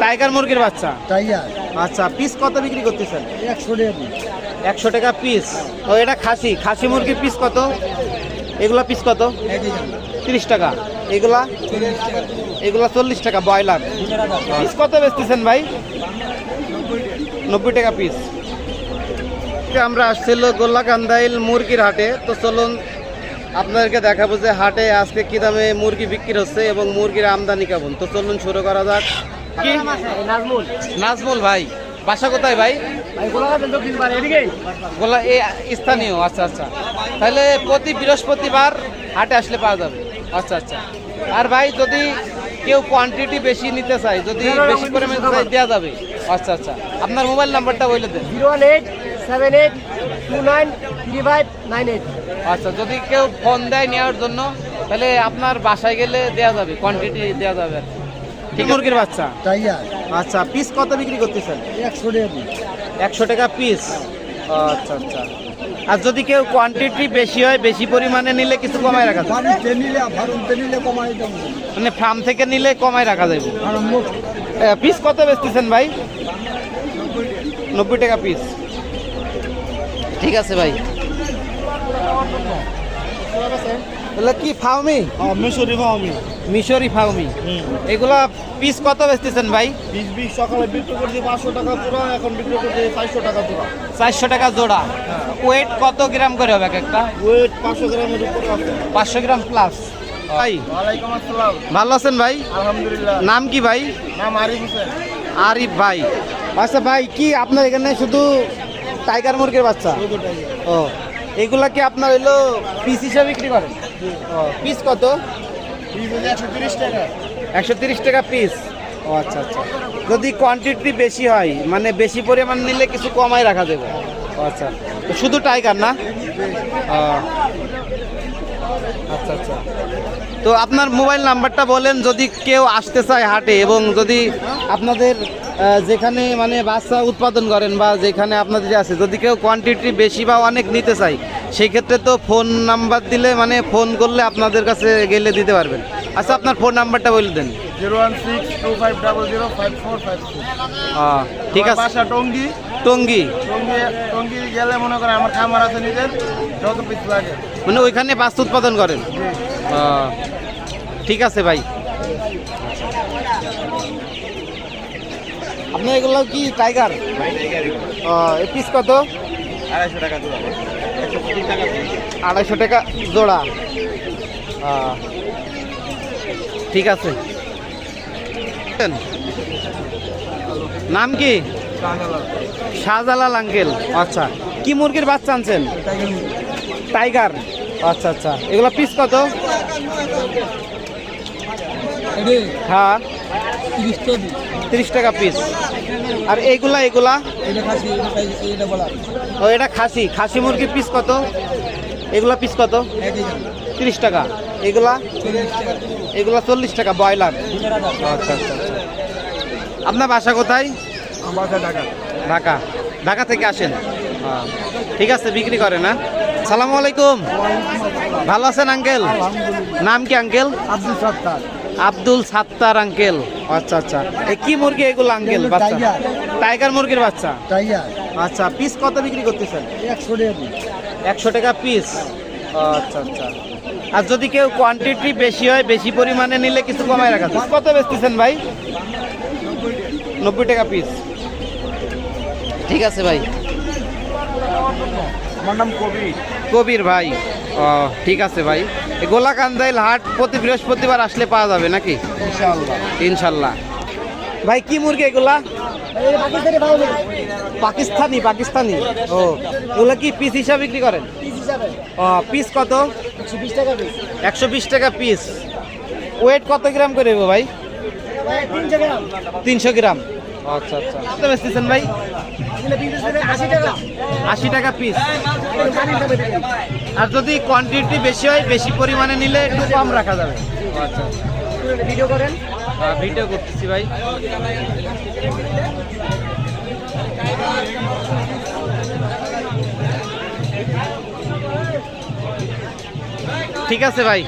Tiger মুরগির বাচ্চা? Tiger. আচ্ছা পিস কত বিক্রি করতেছেন? একশো টাকা একশো টাকা পিস ও এটা খাসি। খাসি মুরগির পিস কত? এগুলা পিস কত? তিরিশ টাকা। এগুলা? এগুলা চল্লিশ টাকা ব্রয়লার। পিস কত বেচতেছেন ভাই? নব্বই টাকা পিস আমরা আসছিল গোল্লাকান্দাইল মুরগির হাটে। তো চলুন আপনাদেরকে দেখাবো যে হাটে আজকে কী দামে মুরগি বিক্রি হচ্ছে এবং মুরগির আমদানি কেমন। তো চলুন শুরু করা যাক। কি? নাজমুল। নাজমুল ভাই বাসা কোথায় ভাই? গোলা এ স্থানীয় আচ্ছা আচ্ছা। তাহলে প্রতি বৃহস্পতিবার হাটে আসলে পাওয়া যাবে। আচ্ছা আচ্ছা। আর ভাই যদি কেউ কোয়ান্টিটি বেশি নিতে চায় যদি বেশি করে নিতে চায় দেওয়া যাবে। আচ্ছা আচ্ছা। আপনার মোবাইল নাম্বারটা বলে দেন। Zero one eight seven eight two nine three five nine eight. আচ্ছা যদি কেউ ফোন দেয় নেওয়ার জন্য তাহলে আপনার বাসায় গেলে দেওয়া যাবে কোয়ান্টিটি দেওয়া যাবে আর মুরগির বাচ্চা? আচ্ছা পিস কত বিক্রি করতেছেন? একশো টাকা একশো টাকা পিস আচ্ছা আচ্ছা। আর যদি কেউ কোয়ান্টিটি বেশি হয় বেশি পরিমাণে নিলে কিছু কমায় রাখা নিলে মানে ফার্ম থেকে নিলে কমায় রাখা যাবে? পিস কত বেচতেছেন ভাই? নব্বই টাকা পিস ঠিক আছে ভাই। এগুলো কি ফাউমি মেশরি আমি মিশরি ফাউমি এগুলা পিস কত বেচতেছেন ভাই? বিশ বিশ সকালে বিক্রি করছি পাঁচশো টাকা পুরো এখন বিক্রি করছি চারশো টাকা পুরো চারশো টাকা জোড়া। ওয়েট কত গ্রাম করে হবে এক একটা? ওয়েট পাঁচশো গ্রামের উপরে পাঁচশো গ্রাম প্লাস ভাই ওয়ালাইকুম আসসালাম। ভালো আছেন ভাই? আলহামদুলিল্লাহ। নাম কি ভাই? নাম আরিফ হোসেন। আরিফ ভাই। আচ্ছা ভাই কি আপনার এখানে শুধু টাইগার মুরগির বাচ্চা? ও এগুলা কি আপনার হলো পিস হিসাবে বিক্রি করেন? পিস কত? একশো তিরিশ টাকা পিস ও আচ্ছা আচ্ছা। যদি কোয়ান্টিটি বেশি হয় মানে বেশি পরিমাণ নিলে কিছু কমাই রাখা যাবে। আচ্ছা। তো শুধু টাইগার না? আচ্ছা আচ্ছা। তো আপনার মোবাইল নাম্বারটা বলেন, যদি কেউ আসতে চায় হাটে এবং যদি আপনাদের যেখানে মানে বাচ্চা উৎপাদন করেন বা যেখানে আপনাদের আছে যদি কেউ কোয়ান্টিটি বেশি বা অনেক নিতে চায় সেই ক্ষেত্রে তো ফোন নাম্বার দিলে মানে ফোন করলে আপনাদের কাছে গেলে দিতে পারবেন। আচ্ছা আপনার ফোন নাম্বারটা বলে দেন। Zero one six two five double zero five four five ঠিক আছে। বাসা টঙ্গি। টঙ্গি। টঙ্গি টঙ্গি গেলে মনে করেন আমার খামার আছে নিজের যত পিস লাগে। মানে ওইখানে বাচ্চা উৎপাদন করেন? ঠিক আছে ভাই। আপনার এগুলো কি টাইগার পিস কত? আড়াইশো টাকা আড়াইশো টাকা জোড়া। ঠিক আছে। নাম কি? শাহজালাল আঙ্কেল। আচ্ছা। কি মুরগির বাচ্চা আনছেন? টাইগার আচ্ছা আচ্ছা। এগুলো পিস কত? হ্যাঁ। তিরিশ টাকা পিস আর এইগুলা এগুলা ও, এটা খাসি। খাসি মুরগির পিস কত? এগুলা পিস কত? তিরিশ টাকা। এগুলা? এগুলা চল্লিশ টাকা, ব্রয়লার। আচ্ছা আচ্ছা আচ্ছা। আপনার বাসা কোথায়? বাসা ঢাকা। ঢাকা থেকে আসেন। ঠিক আছে, বিক্রি করে না সালামু আলাইকুম। ভালো আছেন, আঙ্কেল? নাম কি, আঙ্কেল? আব্দুল সত্তার। আব্দুল সাত্তার আঙ্কেল আচ্ছা আচ্ছা। এ কি মুরগি? এগুলো আঙ্কেল বাচ্চা। টাইগার। মুরগির বাচ্চা? টাইগার আচ্ছা পিস কত বিক্রি করতেছেন? একশো টাকা একশো টাকা পিস আচ্ছা আচ্ছা। আর যদি কেউ কোয়ান্টিটি বেশি হয় বেশি পরিমাণে নিলে কিছু কমায় রাখা। কত বেচতেছেন ভাই? নব্বই টাকা পিস ঠিক আছে ভাই। আমার নাম কবি কবির ভাই। ও ঠিক আছে ভাই। গোলাকান্দাইল হাট প্রতি বৃহস্পতিবার আসলে পাওয়া যাবে নাকি? ইনশাল্লাহ ভাই কি মুরগি এগুলা? পাকিস্তানি পাকিস্তানি। ও এগুলা কি পিস হিসাবে বিক্রি করেন? ও পিস কত? একশো বিশ টাকা পিস ওয়েট কত গ্রাম করে ভাই? তিনশো গ্রাম। আচ্ছা আচ্ছা। কত বেচতেছেন ভাই? আশি টাকা পিস আর যদি কোয়ান্টিটি বেশি হয় বেশি পরিমাণে নিলে একটু কম রাখা যাবে। আচ্ছা ভিডিও করেন। হ্যাঁ, ভিডিও করতেছি ভাই। ঠিক আছে ভাই।